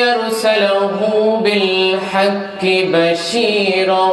يرسله بالحق بشيرا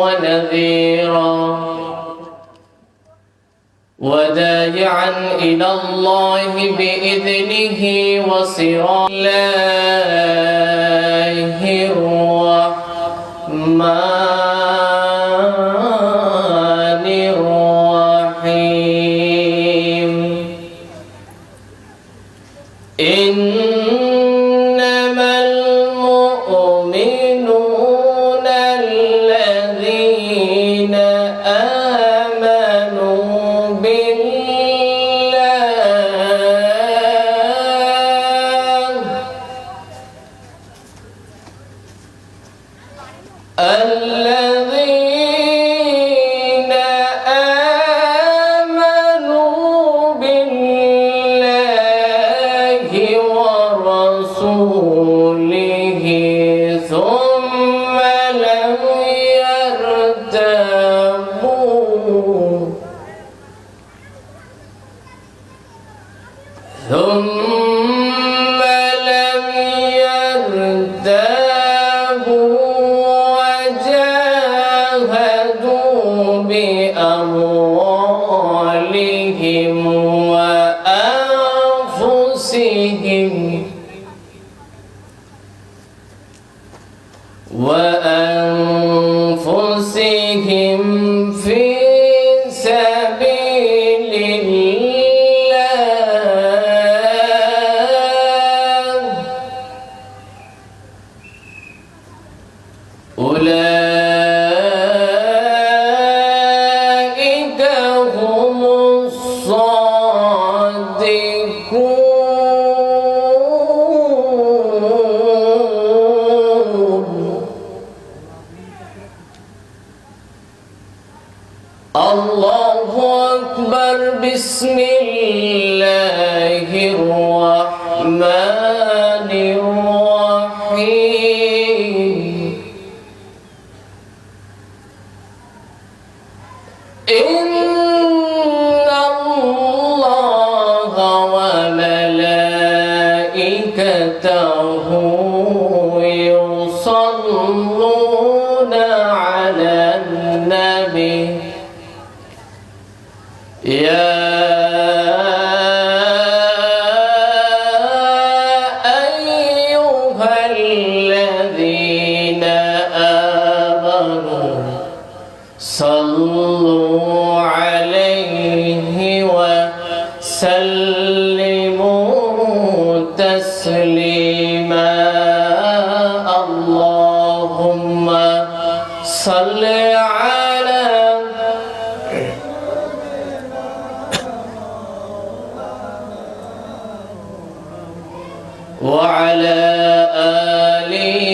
ونذيرا وداعيا إلى الله بإذنه وصراط الله الرحمن صل على وعلى آله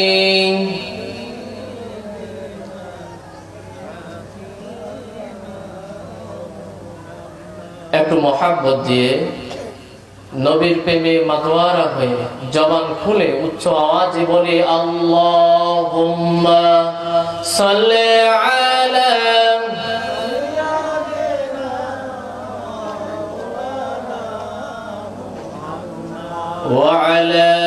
একটু মহাব্বত দিয়ে নবীর প্রেমে মাতোয়ারা হয়ে জবান খুলে উচ্চ আওয়াজে বলে আল্লাহুম্মা صل على وعلى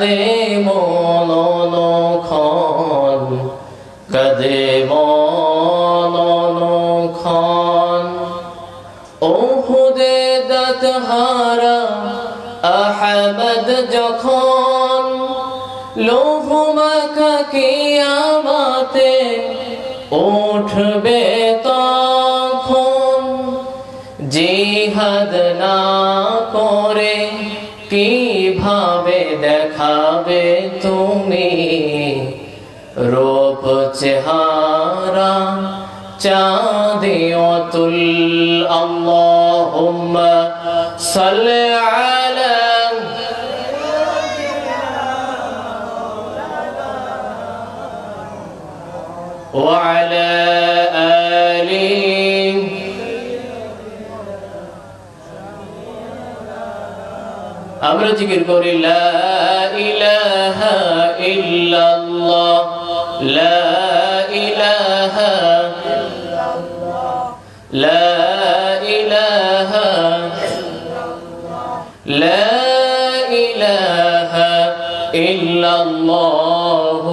কাঁদে মন খন কাঁদে মন খন ওহুদে দাঁত হারা আহমদ যখন লোভমাখা কিয়ামাতে উঠবে তখন, জিহাদ না করে কিভাবে দেখাবে তুমি রূপ চেহারা চাঁদে অতুল আল্লাহুম্মা সাল্লি আলা وعلى আমরা জিকির করি লা ইলাহা ইল্লাল্লাহ লা ইলাহা লা ইলাহা লা ইলাহা ইল্লাল্লাহ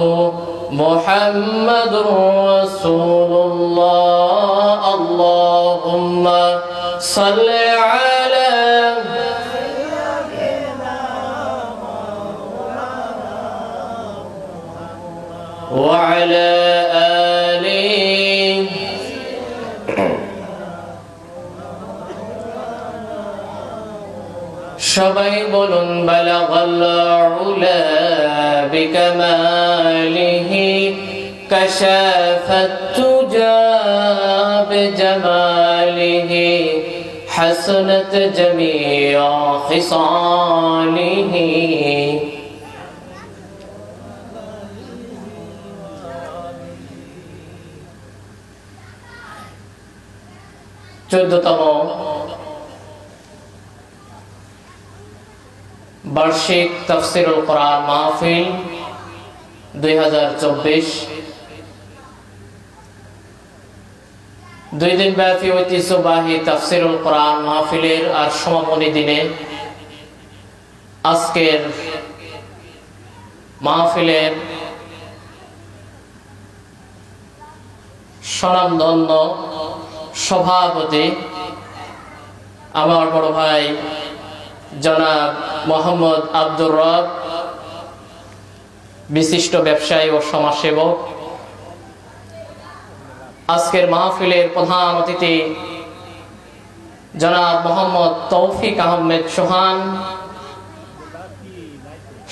মুহাম্মাদুর রাসূলুল্লাহ আল্লাহুম্মা সাল্লি সবাই বলুন বালাগাল উলা বিকামালিহি কাশাফাত তুজা বিজামালিহি حسنت جميع خصاله চোদ্দতম বার্ষিক তফসিরুল কোরআন মাহফিল দুই হাজার চব্বিশ। দুই দিন ব্যাপী ঐতিহ্যবাহী তফসিরুল কোরআন মাহফিলের আর সমাপনী দিনে আজকের মাহফিলের স্বনামধন্য সভাপতি আমার বড় ভাই জনাব মোহাম্মদ আব্দুর রব, বিশিষ্ট ব্যবসায়ী ও সমাজসেবক। আজকের মাহফিলের প্রধান অতিথি জনাব মোহাম্মদ তৌফিক আহমেদ সোহান,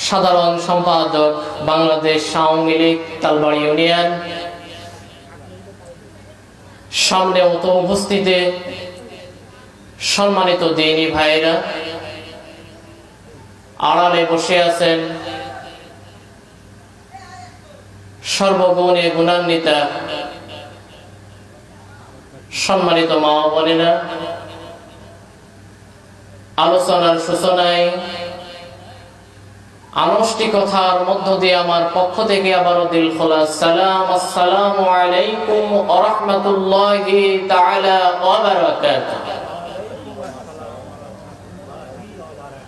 সাধারণ সম্পাদক বাংলাদেশ আওয়ামী লীগ তালবাড়ি ইউনিয়ন। সামনে মত উপস্থিতে সম্মানিত দিনী ভাইরা আড়ালে বসে আছেন। সর্বগুণে গুণান্বিতা। সম্মানিত মা বোনেরা, আলোচনার সূচনায় আনুষ্ঠিকতার মধ্য দিয়ে আমার পক্ষ থেকে আবারও দিল খোলা সালাম। আসসালামু আলাইকুম ওয়া রাহমাতুল্লাহি তাআলা ওয়া বারাকাতুহু।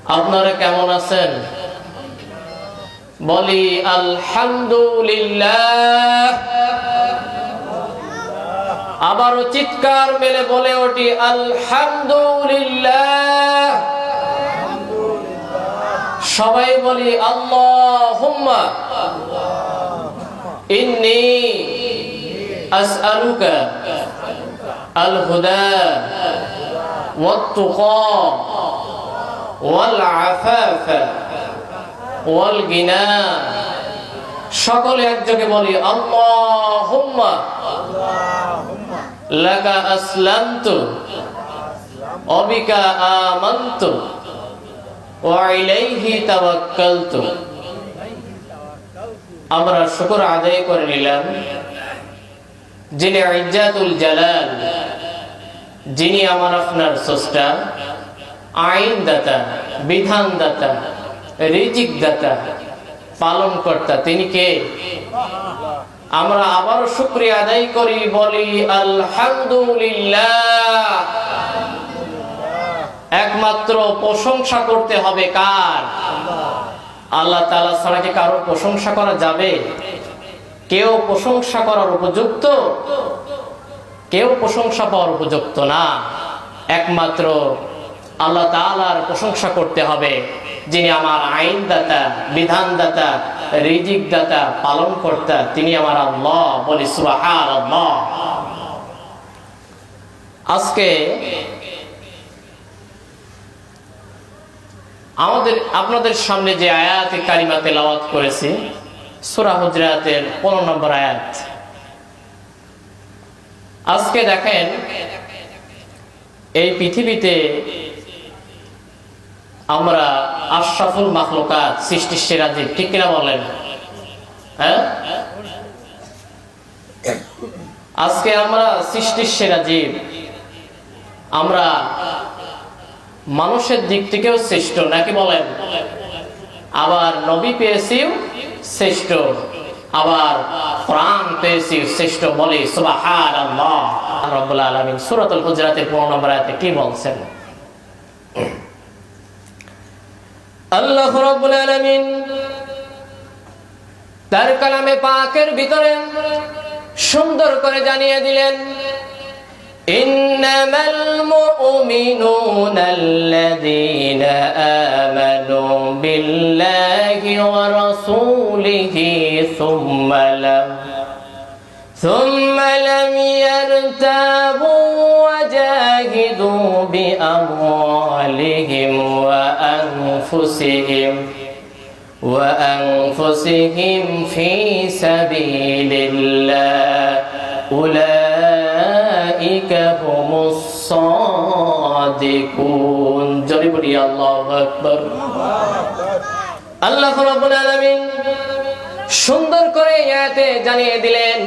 আপনারা কেমন আছেন? বলি, আলহামদুলিল্লাহ। আবারও চিৎকার মেলে বলে ওটি আলহামদুলিল্লাহ। সবাই বলি, আল্লাহুম্মা। ইন্নি আল হুদা সকলে একযোগে বলি আল্লাহুম্মা লাকা আসলামতু অবিকা আমান্তু ওয়াইলাইহি তাওয়াক্কালতু। আমরা শুকর আদায় করে নিলাম যিনি ইজ্জাতুল জালাল যিনি আমার আপনার স্রষ্টা। আইন দাতা বিধান দাতা রিজিক দাতা পালন কর্তা তিনি কে? আমরা আবারও শুক্রিয়া আদায় করি, বলি আলহামদুলিল্লাহ। একমাত্র প্রশংসা করতে হবে কার? আল্লাহ তাআলা ছাড়া কি কারও প্রশংসা করা যাবে? কেউ প্রশংসা করার উপযুক্ত? কেউ প্রশংসা পাওয়ার উপযুক্ত না। একমাত্র আল্লাহ তাআলার প্রশংসা করতে হবে। যিনি আমার আইনদাতা, বিধানদাতা রিজিক দাতা পালন কর্তা তিনি আমার আল্লাহ। বলি সুবাহার আল্লাহ আজকে আমাদের, আপনাদের সামনে যে আয়াত কারিমা তেলাওয়াত করেছি, সূরা হুজরাতের 15 নম্বর আয়াত। আজকে দেখেন, এই পৃথিবীতে আমরা আশরাফুল মাখলুকাত সৃষ্টির সেরা জীব ঠিক কিনা বলেন? হ্যাঁ? আজকে আমরা সৃষ্টির সেরা জীব আমরা মানুষের দিক থেকেও শ্রেষ্ঠ, নাকি বলেন? আবার নবী পেয়েছিও শ্রেষ্ঠ, আবার প্রাণ পেয়েছি শ্রেষ্ঠ বলে সুবাহান আলামিন সূরাতুল হুজরাতের 15 নম্বর কি বলছেন? আল্লাহ রাব্বুল আলামিন তার কালামে পাকের ভিতরে সুন্দর করে জানিয়ে দিলেন إنما المؤمنون الذين آمنوا بالله ورسوله ثم لم ثم لم يرتابوا وجاهدوا بأموالهم وأنفسهم وأنفسهم في سبيل الله أولئك هم الصادقون جربني الله أكبر আল্লাহ রাব্বুল আলামিন সুন্দর করে ইয়াতে জানিয়ে দিলেন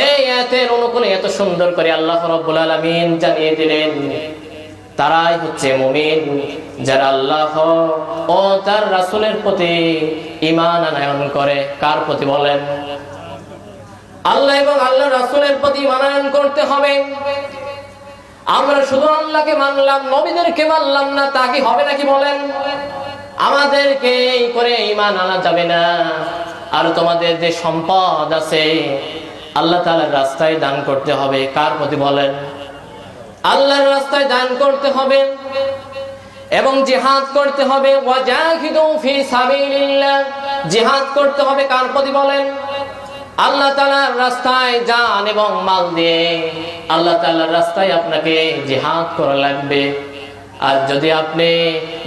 এই ইয়াতের অনুকূলে এত সুন্দর করে আল্লাহ রাব্বুল আলামিন জানিয়ে দিলেন তারাই হচ্ছে মুমিন। যারা আল্লাহ ও তার রাসূলের প্রতি ঈমান আনয়ন করে, কার প্রতি বলেন? আল্লাহ এবং আল্লাহ রাসূলের প্রতি মানায়ন করতে হবে। আমরা শুধু আল্লাহকে মানলাম, নবীদেরকে মানলাম না, তা কি হবে নাকি বলেন? আমাদেরকে এই করে ইমান আনা যাবে না। আর তোমাদের যে সম্পদ আছে, আল্লাহ তাআলার রাস্তায় দান করতে হবে, কার প্রতি বলেন? আল্লাহর রাস্তায় দান করতে হবে এবং জিহাদ করতে হবে। জিহাদ করতে হবে কার প্রতি বলেন? আল্লাহ তাআলার রাস্তায় যান এবং মাল দিয়ে আল্লাহ তাআলার রাস্তায় আপনাকে জিহাদ করা লাগবে। আর যদি আপনি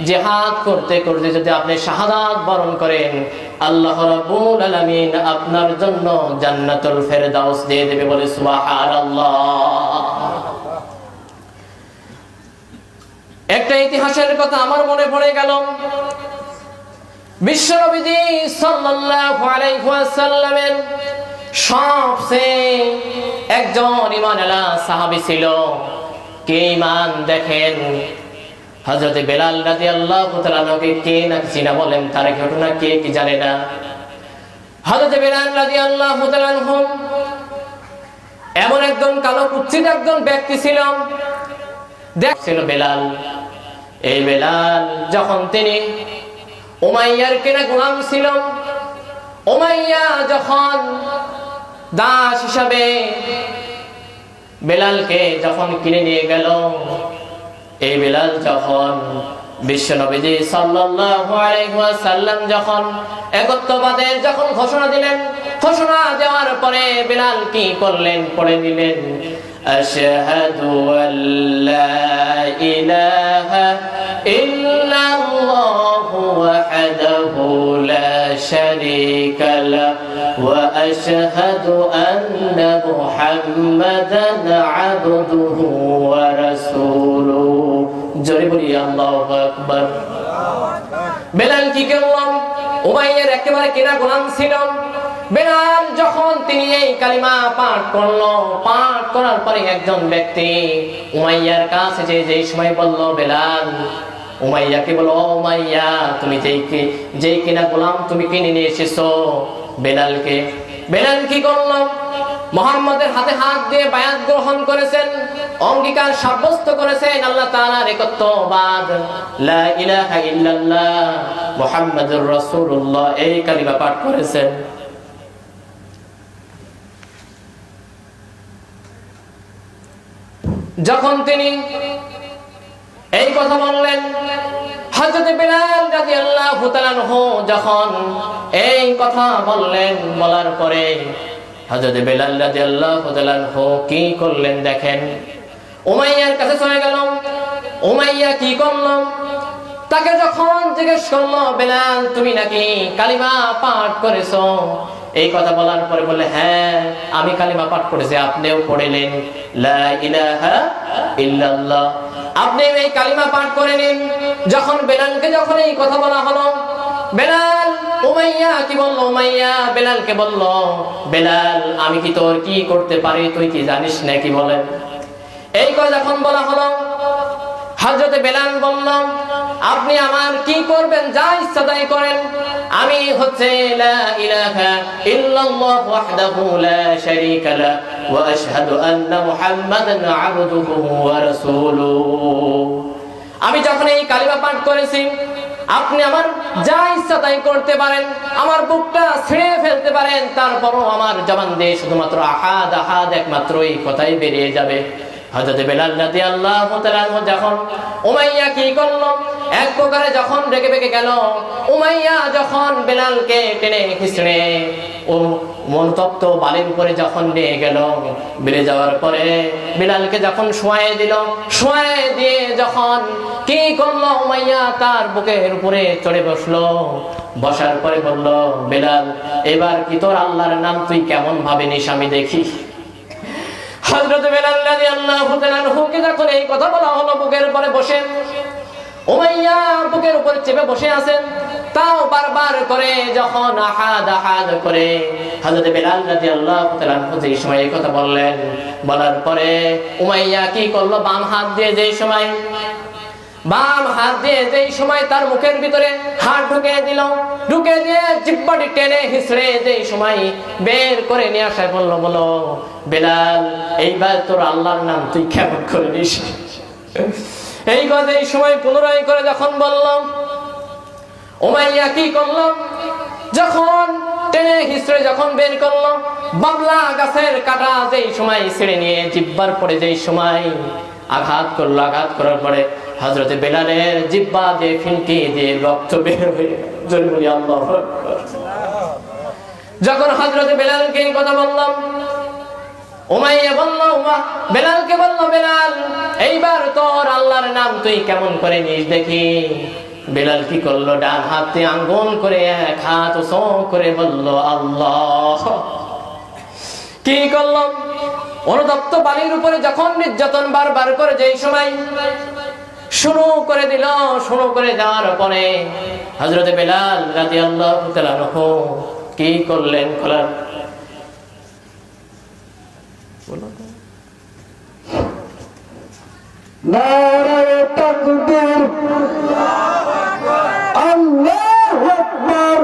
জিহাদ করতে করতে যদি আপনি শাহাদাত বরণ করেন, আল্লাহ রাব্বুল আলামিন আপনার জন্য জান্নাতুল ফেরদাউস দিয়ে দেবে বলে সুবহানাল্লাহ। একটা ইতিহাসের কথা আমার মনে পড়ে গেল। বিশ্বনবীজি সবচেয়ে একজন ছিল। কে ঈমান দেখেন? বেলাল কে না চিনা বলেন, তার ঘটনা কে কি জানে না? হযরতে বেলাল রাদিয়াল্লাহু তাআলা এমন একজন কালো কুচ্ছিত একজন ব্যক্তি ছিল। দেখছিল বেলাল। এই বেলাল যখন তিনি ওমাইয়ার কেনা গোলাম ছিল ওমাইয়া যখন দাস হিসাবে বেলালকে যখন কিনে নিয়ে গেল, এই বেলাল যখন বিশ্ব নবীজি ওয়াসাল্লাম যখন একত্ববাদের যখন ঘোষণা দিলেন, ঘোষণা দেওয়ার পরে বেলাল কি করলেন, পড়ে দিলেন আশহাদু আল্লা ইলাহা ইল্লাল্লাহু ওয়াহদাহু লা শারীকা লা ওয়া আশহাদু আন্না মুহাম্মাদান আবদুহু ওয়া রাসূলুহু জোরে বলি, আল্লাহু আকবার। বেলাল কি করলাম? উমাইয়ের একেবারে কেনা গোলাম ছিল। বেলাল যখন তিনি এই কালিমা পাঠ করল, পাঠ করার পরে একজন ব্যক্তি উমাইয়ার কাছে যে, যেই সময় বলল, বেলাল, উমাইয়াকে বলো উমাইয়া, তুমি যেই যেই কিনা গোলাম তুমি কিনে নিয়ে এসেছ। বেলালকে, বেলাল কি করল? মোহাম্মদের হাতে হাত দিয়ে বায়াত গ্রহণ করেছেন, অঙ্গীকার সাব্যস্ত করেছেন আল্লাহ তাআলার একত্ববাদ। লা ইলাহা ইল্লাল্লাহ, মুহাম্মাদুর রাসূলুল্লাহ, এই কালিমা পাঠ করেছেন। যখন তিনি এই কথা বললেন, হযরত বিলাল রাদিয়াল্লাহু তাআলা যখন এই কথা বললেন, বলার পরে হযরত বিলাল রাদিয়াল্লাহু তাআলা কি করলেন দেখেন? উমাইয়ার কাছে চলে গেল। উমাইয়া কি করল? তাকে যখন জিজ্ঞেস করল, বেলাল, তুমি নাকি কালিমা পাঠ করেছ? এই কথা বলার পরে বলে হ্যাঁ আমি কালিমা পাঠ করেছি, আপনিও পড়িলেন। আপনি এই কালিমা পাঠ করে নিন। যখন বেলালকে যখন এই কথা বলা হলো, বেলাল, উমাইয়া, কি বলল? উমাইয়া, বেলালকে বলল, বেলাল, আমি কি তোর কি করতে পারি? তুই কি জানিস নাকি বলেন এই কথা যখন বলা হলো হজরতে বেলাল বলল, আপনি আমার কি করবেন? যা ইচ্ছা তাই করেন। আমি হচ্ছে, লা ইলাহা ইল্লাল্লাহ ওয়াহদাহু লা শারীকা লা ওয়া আশহাদু আন্না মুহাম্মাদান আবদুহু ওয়া রাসূলুহু। আমি যখন এই কালিমা পাঠ করেছি, আপনি আমার যা ইচ্ছা তাই করতে পারেন, আমার বুকটা ছিঁড়ে ফেলতে পারেন, তারপরও আমার জবান দিয়ে শুধুমাত্র আহাদ আহাদ একমাত্র এই কথাই বেরিয়ে যাবে। হযরত বেলাল যখন উমাইয়া কি করল? এক প্রকারে যখন রেগে বেগে গেল, উমাইয়া যখন বেলালকে টেনে ও মনতপ্ত বালির উপরে যখন নিয়ে গেল যাওয়ার পরে যখন দিল দিয়ে যখন কি করল, উমাইয়া তার বুকের উপরে চড়ে বসল। বসার পরে বলল, বেলাল, এবার কি তোর আল্লাহর নাম তুই কেমন ভাবে নিস আমি দেখি হযরত বেলাল রাদিয়াল্লাহু যখন এই কথা বলা হলো, বুকের উপরে বসে, উমাইয়া বুকের উপরে চেপে বসে আছেন, তাও বারবার করে যখন আহাদ আহাদ করে, হযরত বেলাল রাদিয়াল্লাহু তাআলা যে সময় এই কথা বললেন, বলার পরে উমাইয়া কি করল? বাম হাত দিয়ে যেই সময় বাম হাত দিয়ে যেই সময় তার মুখের ভিতরে হাত ঢুকে দিল ঢুকে দিয়ে জিব্বাটি টেনে হিসড়ে যেই সময় বের করে নিয়ে আসায় বলল, বলো, বেলাল, এইবার তোর আল্লাহর নাম তুই কেমন করে নিস? এই কথা এই সময় পুনরায় করে যখন বললাম ওমাইয়া কি করল? যখন টেনে হিসড়ে যখন বের করল, বাবলা গাছের কাটা যেই সময় ছেড়ে নিয়ে জিব্বার পরে যেই সময় আঘাত করল, আঘাত করার পরে হজরতে বেলালের জিব্বা দিয়ে ফিনকি দিয়ে রক্ত বের হয়ে জোরে বলি আল্লাহু। যখন হজরতে বেলালকে কথা বললাম বলল বলল এইবার তোর আল্লাহর নাম তুই কেমন করে নিস দেখি। কি করল? ডান করে এক হাত করে বলল, আল্লাহ। কি করল? অনুতপ্ত বালির উপরে যখন নির্যাতন বারবার করে, যেই সময় শুরু করে দিল, শুরু করে দেওয়ার পরে হজরত বেলাল রাজি আল্লাহ কি করলেন? কলার নারায়ে তাকবীর। আল্লাহু আকবার।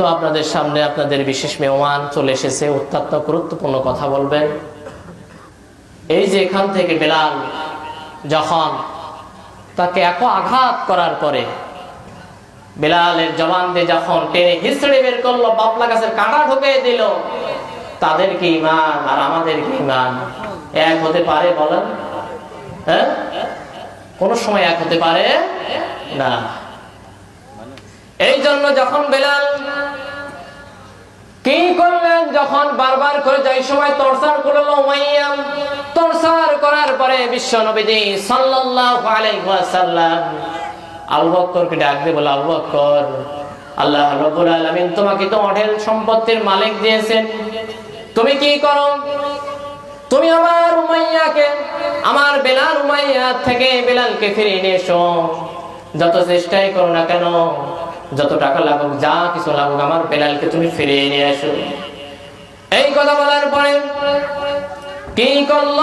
যেহেতু আপনাদের সামনে আপনাদের বিশেষ মেহমান চলে এসেছে, অত্যন্ত গুরুত্বপূর্ণ কথা বলবেন। এই যে এখান থেকে বেলাল যখন তাকে এত আঘাত করার পরে বেলালের জবান দিয়ে যখন টেনে হিসড়ে বের করল বাপলা গাছের কাঁটা ঢুকে দিল তাদের কি ইমান আর আমাদের কি ইমান এক হতে পারে বলেন? হ্যাঁ? কোন সময় এক হতে পারে না। এই জন্য যখন বেলাল কি করলেন যখন বারবার করে যাই সময় তরসার করল উমাইয়াম তরসার করার পরে বিশ্ব নবীজি সাল্লাল্লাহু আলাইহি ওয়াসাল্লাম আবু বকরকে ডাক দিয়ে বলে, আবু বকর আল্লাহ রাব্বুল আলামিন তোমাকে তো অঢেল সম্পত্তির মালিক দিয়েছেন। তুমি কি করো? তুমি আমার উমাইয়াকে, আমার বেলাল উমাইয়া থেকে বেলালকে ফিরিয়ে নিয়ে এসো। যত চেষ্টাই করো না কেন যত টাকা লাগুক, যা কিছু লাগুক, আমার বেলালকে তুমি ফিরিয়ে নিয়ে আসো এই কথা বলার পরে কি করল?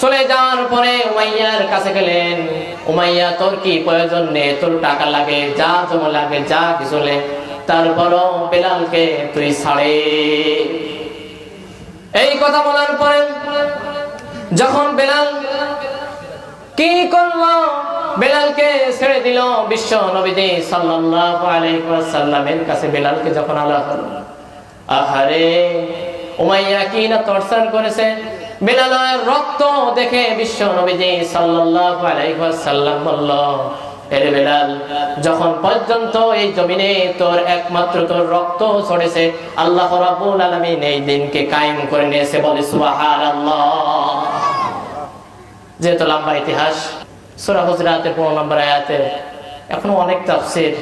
চলে লাগে, যা বেলালকে তুই ছাড়ে। এই কথা বলার পরে যখন বেলাল কি করল? বেলালকে ছেড়ে দিল বিশ্ব নবীজি সাল্লাল্লাহু আলাইহি ওয়াসাল্লামের কাছে। বেলালকে যখন আলা হলো, আহারে, উমাইয়া কি না তরসার করেছে? বেলালের রক্ত দেখে বিশ্ব নবীজি সাল্লাল্লাহু আলাইহি ওয়াসাল্লাম বলল, এরে বেলাল, যখন পর্যন্ত এই জমিনে তোর একমাত্র তোর রক্ত ছড়েছে, আল্লাহ রাব্বুল আলামিন এই দিনকে কায়েম করে নিয়েছে বলে সুবহানাল্লাহ। যেহেতু লম্বা ইতিহাস সুরা হুজরাতের পনেরো নম্বর আয়াতে, এখনও অনেক তাফসির।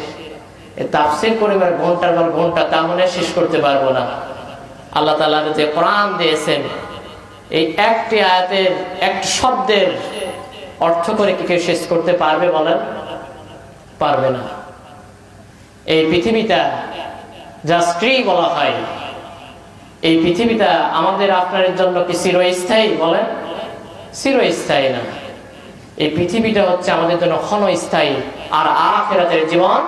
এই তাফসির পরিবার ঘণ্টার পর ঘণ্টা তা মনে শেষ করতে পারব না। আল্লাহ তালার যে কোরআন দিয়েছেন, এই একটি আয়াতের, একটি শব্দের অর্থ করে কি কেউ শেষ করতে পারবে বলেন? পারবে না। এই পৃথিবীটা যা স্ত্রী বলা হয়, এই পৃথিবীটা আমাদের আপনার জন্য কি চিরস্থায়ী বলেন? চিরস্থায়ী না। এই পৃথিবীটা হচ্ছে আমাদের জন্য ক্ষণস্থায়ী, আর আখেরাতের জীবন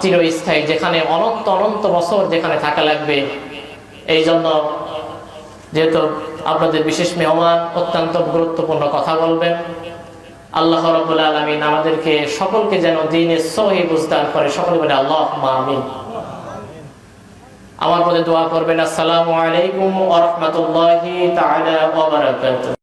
চিরস্থায়ী, যেখানে অনন্ত অনন্ত বছর যেখানে থাকা লাগবে। এই জন্য যেহেতু আপনাদের বিশেষ মেহমান অত্যন্ত গুরুত্বপূর্ণ কথা বলবেন, আল্লাহ রবুল আলমিন আমাদেরকে সকলকে যেন দিনের সহি বুঝদান করে। সকলে বলে আল্লাহ আমিন। আমার মধ্যে দোয়া করবেন, আসসালামু আলাইকুম বারাকাতুহু।